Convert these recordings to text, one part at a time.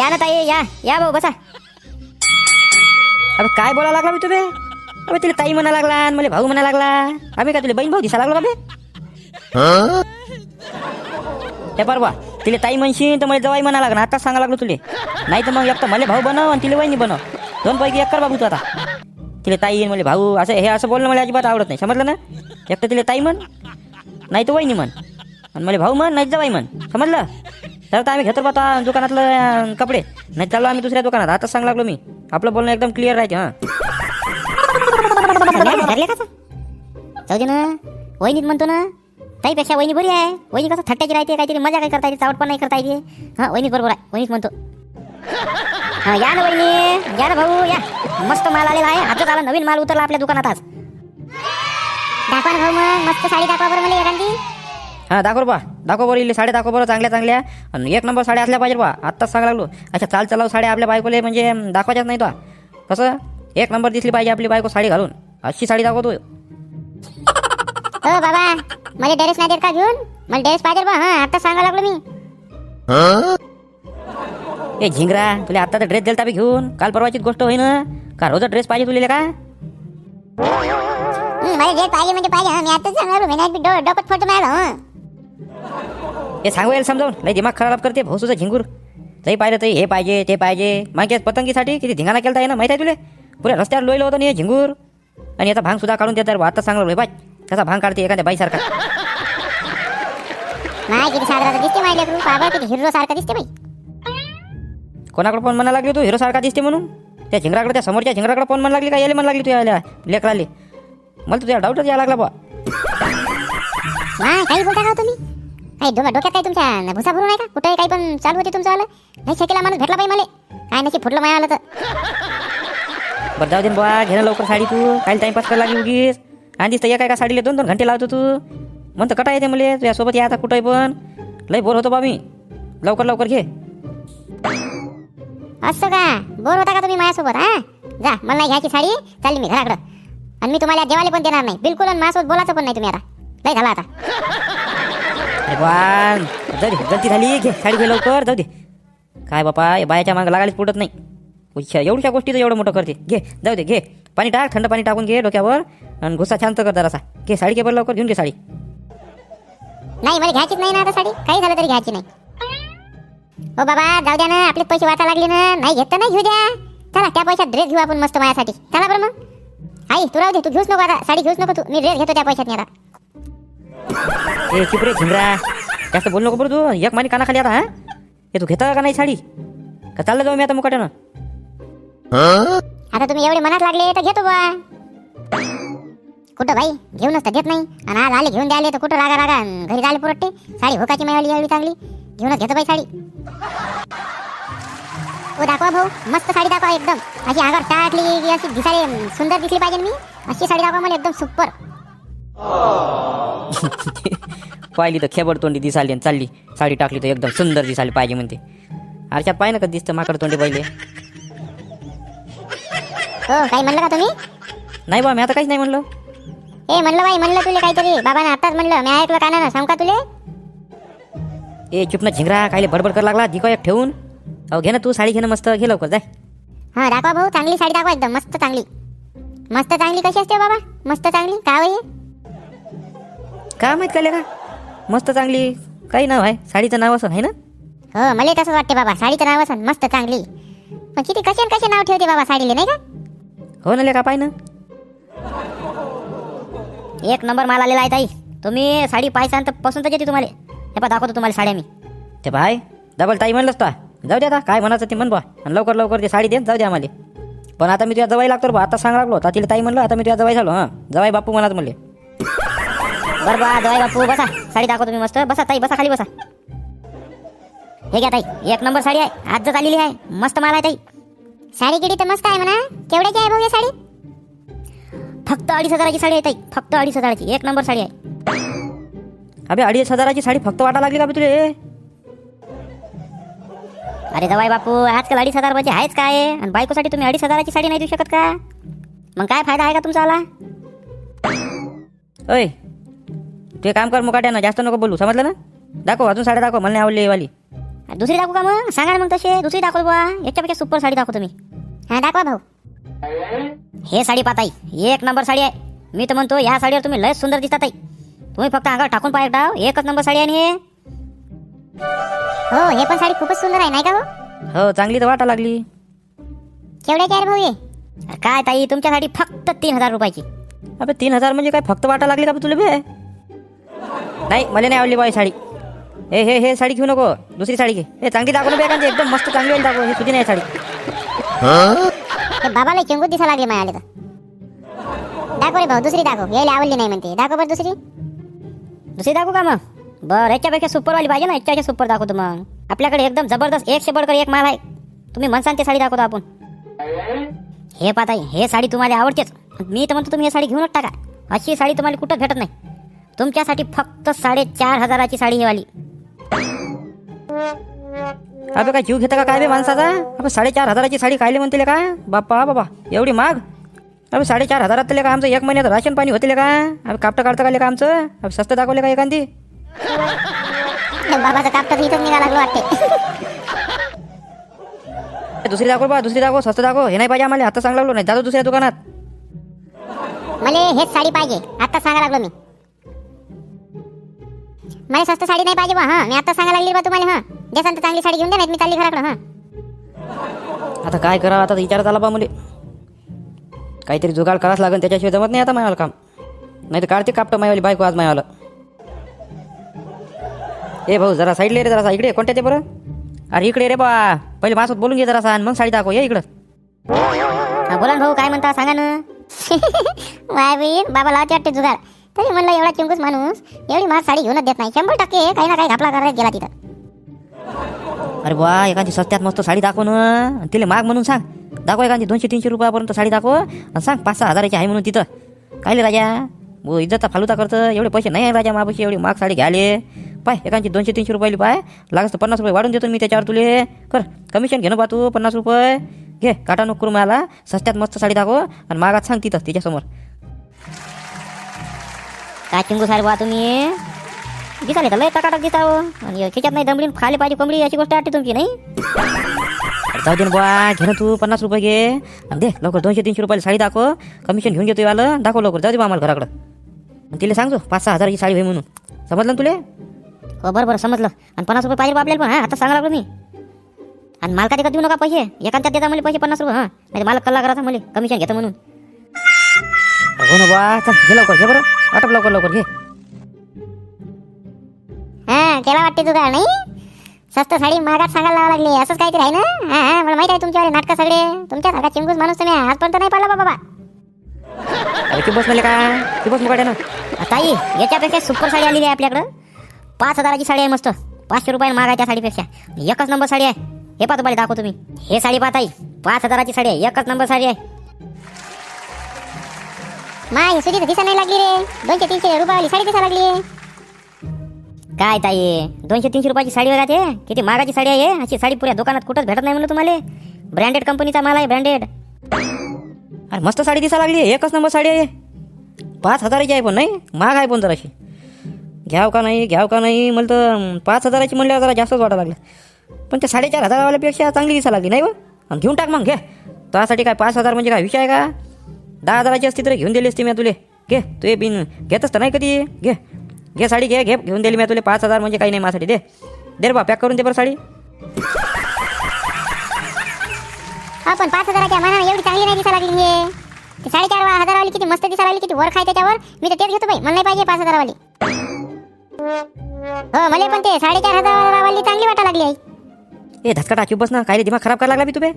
या ना ताई या. या भाऊ बसा. अबे काय बोला लागला मी तुम्ही? अबे तिला ताई म्हणा लागला आणि मला भाऊ म्हणा लागला. आम्ही काय तुला बहीण भाऊ दिसा लागलो का बे? हे परवा तिला ताई म्हणशील तर मला जवाई म्हणा लागणार आताच सांगा लागलो तुले. नाही तर मग एक तर मला भाऊ बनव आणि तिला वहिनी बनव. दोन पैकी एक कर बाबू तू आता. तिला ताई येईन मला भाऊ असं हे असं बोलणं मला अजिबात आवडत नाही. समजलं ना? एक तर तिला ताई म्हण नाही तर वहिनी म्हण. आणि मला भाऊ म्हण नाही तर जवाई म्हण. समजलं? तर आम्ही घेतो आता दुकानातलं कपडे. नाही चाललो आम्ही दुसऱ्या दुकानात. आताच सांग लागलो मी. आपलं बोलणं एकदम क्लिअर राहते हां. ठरले का जाऊ दे ना. वहिनीत म्हणतो ना ताईपेक्षा वहिनी बरी आहे. वहिनी कसं थट्ट्याची राहते काहीतरी मजा काय करता येते चावटपण नाही करता येते. हा वहिनीत बरोबर आहे. वहिनीत म्हणतो. हा या ना वहिनी या ना भाऊ या. मस्त माल आलेला आहे. आजच आला नवीन माल उतरला आपल्या दुकानात आज. दाखवा ना भाऊ मग मस्त साडी दाखवा बरं मला एखादी हां दाखव बा दाखव बरं इले साड्या दाखव बरं चांगल्या चांगल्या. आणि एक नंबर साड्या असल्या पाहिजे बा. आत्ताच सांगा लागलो. अच्छा चाल चलाव साड्या आपल्या बायकोले म्हणजे दाखवायच्याच नाही तो कसं? एक नंबर दिसली पाहिजे आपली बायको साडी घालून. अशी साडी दाखवतो हो बाबा. मला ड्रेस नाही देत का घेऊन? मला ड्रेस पाहिजे बा. हा आता सांगा लागलो मी. ए झिंगरा तुला आता तर ड्रेस दिलता बी घेऊन. काल परवाचीच गोष्ट होईन. का रोज ड्रेस पाहिजे तुला का? हं, मला ड्रेस पाहिजे म्हणजे पाहिजे. हा मी आताच सांगा लागलो मी नाही डो डोकत फोटो मिळाला हं हे सांगू यायला समजावून लय दिमाग खराब करते भाऊ तुझं झिंगूर तरी पाहिलं तरी हे पाहिजे ते पाहिजे मागे पतंगीसाठी किती धिंगाणा केलता आहे ना माहिती आहे तुले पुऱ्या रस्त्यावर लोयलं होतं नाही झिंगूर आणि आता भांग सुद्धा काढून देतात आता सांगलो बाय कसा भांग काढते एखाद्या बाईसारखा नाही किती साजरा दिसते माझ्या लेकरू बाबा किती हिरो सारखं दिसते बाई कोणाकडे पण म्हणा लागली तू हिरो सारखा दिसते म्हणून त्या झिंगराकडे त्या समोरच्या झिंगराकडे पण म्हणा लागली का यायला म्हणा लागली तू यायला लेकराले मला तुझ्या डाऊटच यायला लागला बा काही बोलता का हो तुम्ही काही डोक्या डोक्यात काही तुमच्या भुसा भरून आहे का? कुठे काही पण चालू होते तुमचं आलं? नाही शकेला माणूस भेटला पाहिजे मला. काय नक्की फुटलं माया आलं तर. बरं जाऊ दे बुवा घे ना लवकर साडी तू. काय टाइमपास करायला लागली उगीच. आणि दिसतं एका एका साडीला दोन दोन घंटे लावतो तू. म्हणतं कटा येते मला तुझ्यासोबत या आता कुठंही पण. लय बोर होतो बा मी. लवकर लवकर घे. असं का? बोर होता का तुम्ही माझ्यासोबत हा? जा मला नाही घ्यायची साडी. चालली मी घराकडं. आणि मी तुम्हाला जेवायला पण देणार नाही. बिलकुल आणि माझ्यासोबत बोलायचं पण नाही तुम्ही आता. लय झाला आता. भगवान. जाऊ दे गलती झाली. घे साडी घे लवकर. जाऊ दे. काय बापा या बायाच्या मागं लागायलाच पुटत नाही. उच्छा एवढ्या गोष्टीचं एवढं मोठं करते. घे जाऊ दे घे. पाणी टाक थंड पाणी टाकून घे डोक्यावर. आणि घुसा शांत कर जरासा. घे साडी घे बरं लवकर घेऊन घे साडी. नाही मला घ्यायचीच नाही ना आता साडी. काही झालं तरी घ्यायची नाही. हो बाबा जाऊ द्या ना. आपले पैसे वाटा लागले ना. नाही घेत तर नाही घेऊ द्या. चला त्या पैशात ड्रेस घेऊ आपण मस्त माझ्यासाठी चला बरं मग. आई तू राहू दे तू घेऊच नको आता. साडी घेऊच नको तू. मी ड्रेस घेतो त्या पैशात नाही आता. ए चिपरे झिमरा जास्त बोल नको बरं तू. एक मानी कानाखाली आता हा? हे तू घेता का नाही साडी? का चाललं जाऊ मी आता मुकाट्यानं? आता तुम्ही एवढे मनात लागले तर घेतो बा कुठं भाई? घेऊनच तर घेत नाही. आणि आज आले घेऊन द्यायला तर कुठं रागा रागा. अन् घरी जायला पुरटते साडी होकाची मिळाली एवढी चांगली. घेऊनच घेतो बाई साडी. ओ दाखवा भाऊ. मस्त साडी दाखवा एकदम. अशी आगावर टाकली की अशी दिसायला सुंदर दिसली पाहिजे ना मी. अशी साडी दाखवा मला एकदम सुपर. पाहिली तर खेबड तोंडी दिसाली आणि चालली. साडी टाकली तर एकदम सुंदर दिसायला पाहिजे म्हणते. आरशात पाय ना का दिसतं माकड तोंडी पहिले? हो काही म्हणलं का तुम्ही? नाही बा मी आता काहीच नाही म्हणलं. ए म्हणलं बाई म्हणलं तुले काहीतरी. बाबाने आताच म्हणलं मी ऐकलं कानानं सांग का तुले? ए चुप ना झिंगरा कायले बडबड कर लागला? दिको एक ठेवून. अहो घे ना तू साडी घे ना मस्त घे लवकर जाय. हा दाखवा भाऊ चांगली साडी दाखवा एकदम मस्त चांगली. मस्त चांगली कशी असते हो बाबा? मस्त चांगली का बाई का माहीत का का मस्त चांगली. काही नाव आहे? साडीचं नाव असं आहे ना? हो मला तसंच वाटते बाबा. साडीचं नाव असं मस्त चांगली. पण किती कसे कसे नाव ठेवते बाबा साडीले नाही का? हो ना लेका पाय ना. एक नंबर माल आलेला आहे ताई. तुम्ही साडी पायसान तर पसंत येते तुम्हाला. हे पा दाखवतो तुम्हाला साड्या मी. ते बाय डबल ताई म्हणलंस ता. जाऊ दे आता काय म्हणायचं ते म्हण बा आणि लवकर लवकर ते साडी दे जाऊ दे आम्हाला. पण आता मी तुझ्या जवाई लागतो बा आता सांग लागलो. आता तिला ताई म्हणलं आता मी तुझ्या जवाई झालो हां. जवाई बापू म्हणत म्हणले. बरं बा जवाई बापू बसा. साडी दाखवतो तुम्ही मस्त. बसा ताई बसा खाली बसा. हे घ्या ताई. एक नंबर साडी आहे. आजच आलेली आहे मस्त माल आहे ताई. साडी गिडी तर मस्त आहे म्हणा. केवढ्याची आहे भाऊ ही साडी? फक्त अडीच हजाराची साडी आहे ताई. फक्त अडीच हजाराची. एक नंबर साडी आहे. अबे अडीच हजाराची साडी फक्त वाटा लागली का बे तुले? अरे जवाई बापू आजकाल अडीच हजार रुपयाची आहेच काय? आहे? आणि बायकोसाठी तुम्ही अडीच हजाराची साडी नाही देऊ शकत का? मग काय फायदा आहे का तुमचा आला ओय तू काम कर मुकाट्यानं जास्त नको बोलू समजलं ना? दाखव अजून साड्या दाखव मला नाही आवडली ही वाली दुसरी दाखवू का मग? सांगा ना मग तसे. दुसरी दाखव बा याच्यापेक्षा सुपर साडी दाखवतो मी. हा दाखवा भाऊ. हे साडी पाताई एक नंबर साडी आहे. मी तर म्हणतो ह्या साडीवर तुम्ही लय सुंदर दिसतात ताई. तुम्ही फक्त अंगावर टाकून पाय एकदा एकच नंबर साडी आहे आणि हे. हो हे पण साडी खूपच सुंदर आहे नाही का हो? हो चांगली तर वाटा लागली. केवढ्याची आहे रे भाऊ हे? काय ताई तुमच्यासाठी फक्त तीन हजार रुपयाची. अबे तीन हजार म्हणजे काय फक्त वाटा लागली का बे तुला बे? नाही मला नाही आवडली बा ही साडी. हे हे हे साडी घेऊ नको. दुसरी साडी घे. हे चांगली दाखव ना एखादी एकदम मस्त चांगली वाली दाखव. ही तुझी नाही साडी. हे? बाबाला चेंगूत दिसा लागले माझ्या तर. दाखव रे भाऊ दुसरी दाखव. यायला आवडली नाही म्हणते. दाखव बरं दुसरी. दुसरी दाखवू का मग? बरं याच्यापेक्षा सुपरवाली पाहिजे ना याच्यापेक्षा सुपर दाखवतो मग. आपल्याकडे एकदम जबरदस्त एक शे बडकर एक माल आहे. तुम्ही म्हणसान ते साडी दाखवतो आपण. हे पाहता हे साडी तुम्हाला आवडतेच. मी तर म्हणतो तुम्ही हे साडी घेऊनच टाका. अशी साडी तुम्हाला कुठं भेटत नाही. तुमच्यासाठी फक्त साडेचार हजाराची साडी ही वाली अबे काय जीव घेता का? काय बे माणसाचा? अबे साडेचार हजाराची साडी खायला म्हणते का? बाप्पा बाबा एवढी माग? अबे साडेचार हजारात तले का आमचं? एक महिन्यात राशन पाणी होते का? अबे कापटं काढतं का का आमचं? अबे स्वस्त दाखवले का एखादी? बाबाचं कापटा इथंच निघा लागलो वाटते दुसरी दाखव बा दुसरी दाखव स्वस्त दाखव. हे नाही पाहिजे आम्हाला आता सांग लागलो नाही. जातो दुसऱ्या दुकानात. मला हेच साडी पाहिजे. आता सांगा लागलो मी. मला स्वस्त साडी नाही पाहिजे बा हा. मी आता सांगा लागली बा तुम्हाला हा. देसान तर चांगली साडी घेऊन द्या नाही मी चालली घराकडं हा. आता काय करावं? आता विचार आला बा मुले. काहीतरी जुगाड करावंच लागेल त्याच्याशिवाय जमत नाही आता मायाला काम. नाही तर काढते कापटं मायावाली बायको आज मायावाला. ए भाऊ जरा साईडला रे जरा इकडे कोणत्या ते बरं? अरे इकडे रे बा पहिले माझ्यासोबत बोलून घे जरा आणि मग साडी दाखव. ये इकडं. हा, बोला ना भाऊ काय म्हणता? सांगा ना. वाय बाबा लावते वाटते जुगाड. तरी म्हणलं एवढा चिंकूस माणूस? एवढी मार साडी घेऊनच देत नाही. शंभर टक्के काही ना काही घापला करायला गेला तिथं. अरे बा एखादी सस्त्यात मस्त साडी दाखव ना. आणि तिला माग म्हणून सांग. दाखव एखादी दोनशे तीनशे रुपयापर्यंत साडी दाखव आणि सांग पाच सहा हजाराची आहे म्हणून तिथं. काय राजा? वो इज्जतचा फालुता करतं. एवढे पैसे नाही आहे राजा मापाशी एवढी माग साडी घ्याले. पाय एखादी दोनशे तीनशे रुपयाली पाय. लागस तर पन्नास रुपये वाढून देतो मी त्याच्यावर तुले. कर कमिशन घेणं ना बा तू पन्नास रुपये. घे काटा नको करू मला. सस्त्यात मस्त साडी दाखव आणि मागात सांग तिथं तिच्यासमोर. काय चिंगू साहेब बा तुम्ही. दिसाले तर लय टकाटक दिसाव हो. आणि खिच्यात नाही दमडीन खाली पाहिजे कोंबडी अशी गोष्ट वाटते तुमची नाही? जाऊ दे बा घे ना तू पन्नास रुपये घे. आणि दे लवकर दोनशे तीनशे रुपयाला साडी दाखव. कमिशन घेऊन घेतो आलं दाखव लवकर. जाऊ दे बा आम्हाला घराकडं. तिला सांगतो पाच सहा हजाराची साडी होई म्हणून. समजलं ना तुले? हो बरं बरं समजलं. आणि पन्नास रुपये पाहिजे बा आपल्याला पण हा? आता सांगा लागलो मी. आणि मालका ते देऊ नका पैसे? एकांतात देता मला पैसे पन्नास रुपये हा? नाही मालक कल्ला करायचा मला कमिशन घेतो म्हणून. हो ना बा चल घे लवकर घे बरं. आटप लवकर लवकर घे. हा केला वाटते तुझा नाही? स्वस्त साडी महागात सांगायला लावा लागली. असंच काहीतरी आहे ना? हा हा मला माहीत आहे तुमच्यावाले नाटकं सगळे. तुमच्या सारखा चिंगूस माणूस तुम्ही आजपर्यंत नाही पडला बाबा. अरे ती बस मला का ती बस मुकाट्या ना. ताई याच्यापेक्षा सुपर साडी आलेली आहे आपल्याकडं. पाच हजाराची साडी आहे मस्त. पाचशे रुपये महाग आहे त्या साडीपेक्षा. एकच नंबर साडी आहे. हे पहा तुम्हाला दाखवतो मी. हे साडी पाहताई पाच हजाराची साडी आहे. एकच नंबर साडी आहे. माय सुधी दिसा नाही लागली रे. दोनशे तीनशे रुपयावाली साडी दिसा लागली काय ताई दोनशे तीनशे रुपयाची साडी वगैरे किती महागाची साडी आहे? अशी साडी पुऱ्या दुकानात कुठंच भेटत नाही म्हणलं तुम्हाला. ब्रँडेड कंपनीचा माल आहे ब्रँडेड अरे मस्त साडी दिसा लागली एकच नंबर साडी आहे. पाच हजाराची आहे पण नाही? महाग आहे पण जराशी घ्याव का नाही घ्याव का नाही? मला तर पाच हजाराची म्हणल्यावर जरा जास्तच वाटा लागलं. पण त्या साडेचार हजारावाल्यापेक्षा चांगली दिसा लागली नाही बा आणि घेऊन टाक मग घे. त्यासाठी काय पाच हजार म्हणजे काय विषय आहे का? दहा हजाराची असती तर घेऊन दिली असती मी तुले. घे तू हे बिन घेतच तर नाही कधी? घे. घे साडी घे घे. घेऊन दिली मी तुले पाच हजार म्हणजे काही नाही माझ्यासाठी. दे. दे रे बा पॅक करून दे बरं साडी. हा पण पाच हजाराच्या मनाने एवढी चांगली नाही दिसा लागली हे. ते साडेचार हजारावाली किती मस्त दिसा लागली किती वर खाय त्याच्यावर. मी तर तेच घेतो बाई मला नाही पाहिजे पाच हजारावाली. हो मला पण ते साडेचार हजारावाली चांगली वाटा लागली आहे ए धक्का टाकी बस ना काय रे दिमाग खराब करायला लागला मी तुबे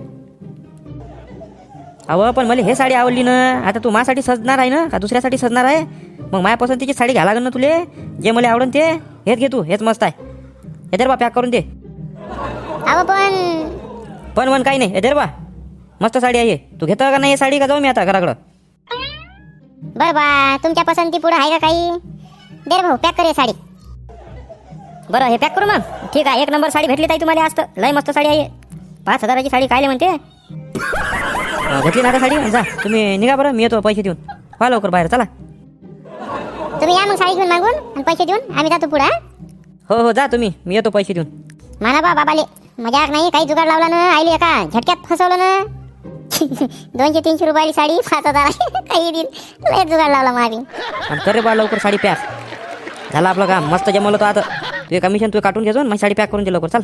अहो पण मला हे साडी आवडली ना. आता तू माझ्यासाठी सजणार आहे ना का दुसऱ्यासाठी सजणार आहे? मग माझ्या पसंतीची साडी घ्या लागेल ना तुले. जे मला आवडन ते. हेच घे तू हेच मस्त आहे. हे दे रे बा पॅक करून दे. अहो पण पण पण काही नाही हे दे रे बा. मस्त साडी आहे हे. तू घेतो का नाही हे साडी? का जाऊ मी आता घराकडं? बर बा तुमच्या पसंती पुढे आहे का काही? दे रे भाऊ पॅक कर हे साडी. बरं हे पॅक करू मग? ठीक आहे एक नंबर साडी भेटली ताई तुम्हाला तर. लय मस्त साडी आहे पाच हजाराची साडी काय म्हणते? घेतली ना साडी? जा. तुम्ही निघा बरं मी येतो पैसे देऊन. व्हा लवकर बाहेर चला. तुम्ही या मग साडी घेऊन मागून आणि पैसे देऊन आम्ही जातो पुढे हो? हो जा तुम्ही. मी येतो पैसे देऊन. म्हणा बा बाबाले. मजाक नाही काही जुगाड लावला ना आईले एका झटक्यात फसवलं ना. दोनशे तीनशे रुपयाची साडी पाच हजार. काही दिन. लय जुगाड लावला मावी आणि कर बा लवकर साडी पॅक. झालं आपलं काम. मस्त जमवलं तो आता. तुझे कमिशन तू काटून घेतो मग साडी पॅक करून दे लवकर. चाल.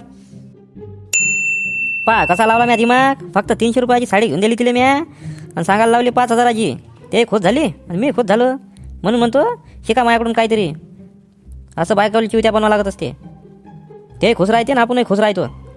पा कसा लावला म्या दिमाग? फक्त तीनशे रुपयाची साडी घेऊन दिली तिला म्या. आणि सांगायला लावली पाच हजाराची. ते खुश झाली आणि मी खुश झालो. म्हणून म्हणतो शिका माझ्याकडून काहीतरी. असं बायकावली चिवत्या बनवा लागत असते. ते खुश राहते ना आपणही खुश राहतो.